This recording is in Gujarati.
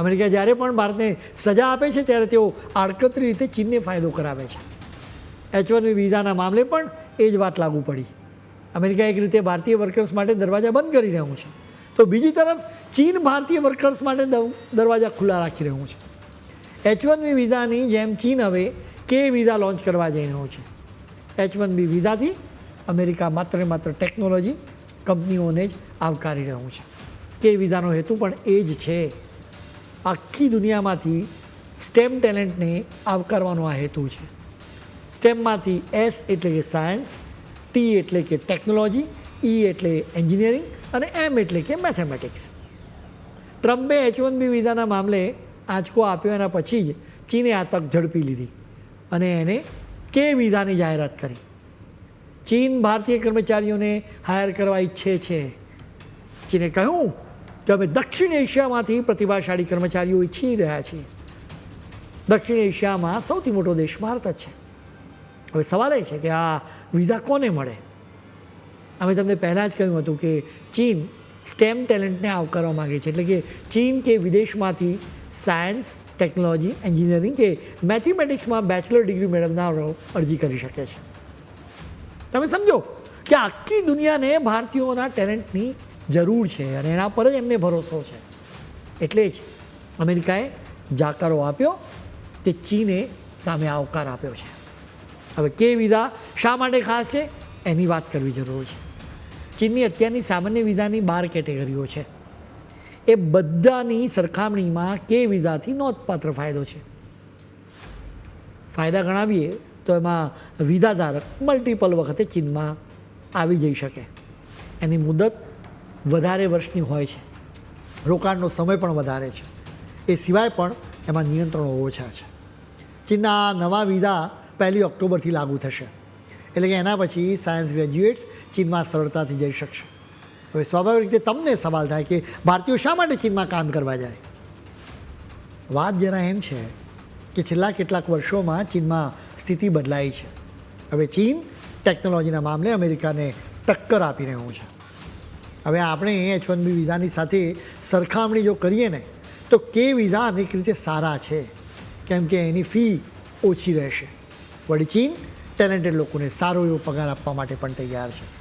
અમેરિકા જ્યારે પણ ભારતને સજા આપે છે, ત્યારે તેઓ આડકતરી રીતે ચીનને ફાયદો કરાવે છે. એચ વન વિઝાના મામલે પણ એ જ વાત લાગુ પડી. અમેરિકા એક રીતે ભારતીય વર્કર્સ માટે દરવાજા બંધ કરી રહ્યું છે. તો બીજી તરફ, ચીન ભારતીય વર્કર્સ માટે દરવાજા ખુલ્લા રાખી રહ્યું છે. એચ વન બી વિઝાની જેમ ચીન હવે કે વિઝા લોન્ચ કરવા જઈ રહ્યું છે. એચ વન બી વિઝાથી અમેરિકા માત્ર માત્ર ટેકનોલોજી કંપનીઓને જ આવકારી રહ્યું છે. કે વિઝાનો હેતુ પણ એ જ છે. આખી દુનિયામાંથી સ્ટેમ ટેલેન્ટને આવકારવાનો આ હેતુ છે. સ્ટેમમાંથી એસ એટલે કે સાયન્સ ટી એટલે કે ટેકનોલોજી ઈ એટલે એન્જિનિયરિંગ અને એમ એટલે કે મેથેમેટિક્સ ટ્રમ્પે એચ વન બી વિઝાના મામલે આંચકો આપ્યો, એના પછી જ ચીને આ તક ઝડપી લીધી અને એને કે વિઝાની જાહેરાત કરી. ચીન ભારતીય કર્મચારીઓને હાયર કરવા ઈચ્છે છે. ચીને કહ્યું કે અમે દક્ષિણ એશિયામાંથી પ્રતિભાશાળી કર્મચારીઓ ઈચ્છી રહ્યા છીએ દક્ષિણ એશિયામાં સૌથી મોટો દેશ ભારત જ છે. હવે સવાલ એ છે કે આ વિઝા કોને મળે? અમે તમને પહેલાં જ કહ્યું હતું કે ચીન સ્ટેમ ટેલેન્ટને આવકારવા માગે છે. એટલે કે ચીન કે વિદેશમાંથી સાયન્સ, ટેકનોલોજી, એન્જિનિયરિંગ કે મેથેમેટિક્સમાં બેચલર ડિગ્રી મેળવનારો અરજી કરી શકે છે. તમે સમજો કે આખી દુનિયાને ભારતીયોના ટેલેન્ટની જરૂર છે અને એના પર જ એમને ભરોસો છે. એટલે જ અમેરિકાએ જાકારો આપ્યો, તે ચીને સામે આવકાર આપ્યો છે. હવે કે વિઝા શા માટે ખાસ છે? એની વાત કરવી જરૂર છે. ચીનની અત્યારની સામાન્ય વિઝાની બાર કેટેગરીઓ છે. એ બધાની સરખામણીમાં કે વિઝાથી નોંધપાત્ર ફાયદો છે. ફાયદા ગણાવીએ તો એમાં વિઝાધારક મલ્ટિપલ વખતે ચીનમાં આવી જઈ શકે. એની મુદત વધારે વર્ષની હોય છે. રોકાણનો સમય પણ વધારે છે. એ સિવાય પણ એમાં નિયંત્રણો ઓછા છે. ચીનના નવા વિઝા પહેલી ઓક્ટોબરથી લાગુ થશે. એટલે કે એના પછી સાયન્સ ગ્રેજ્યુએટ્સ ચીનમાં સરળતાથી જઈ શકશે. હવે સ્વાભાવિક રીતે તમને સવાલ થાય કે ભારતીયો શા માટે ચીનમાં કામ કરવા જાય? વાત જરા એમ છે કે છેલ્લા કેટલાક વર્ષોમાં ચીનમાં સ્થિતિ બદલાઈ છે. હવે ચીન ટેકનોલોજીના મામલે અમેરિકાને ટક્કર આપી રહ્યું છે. હવે આપણે એચ વન બી વિઝાની સાથે સરખામણી જો કરીએ ને, તો કે વિઝા અનેક રીતે સારા છે? કેમ કે એની ફી ઓછી રહેશે. વળી ચીન ટેલેન્ટેડ લોકોને સારો એવો પગાર આપવા માટે પણ તૈયાર છે.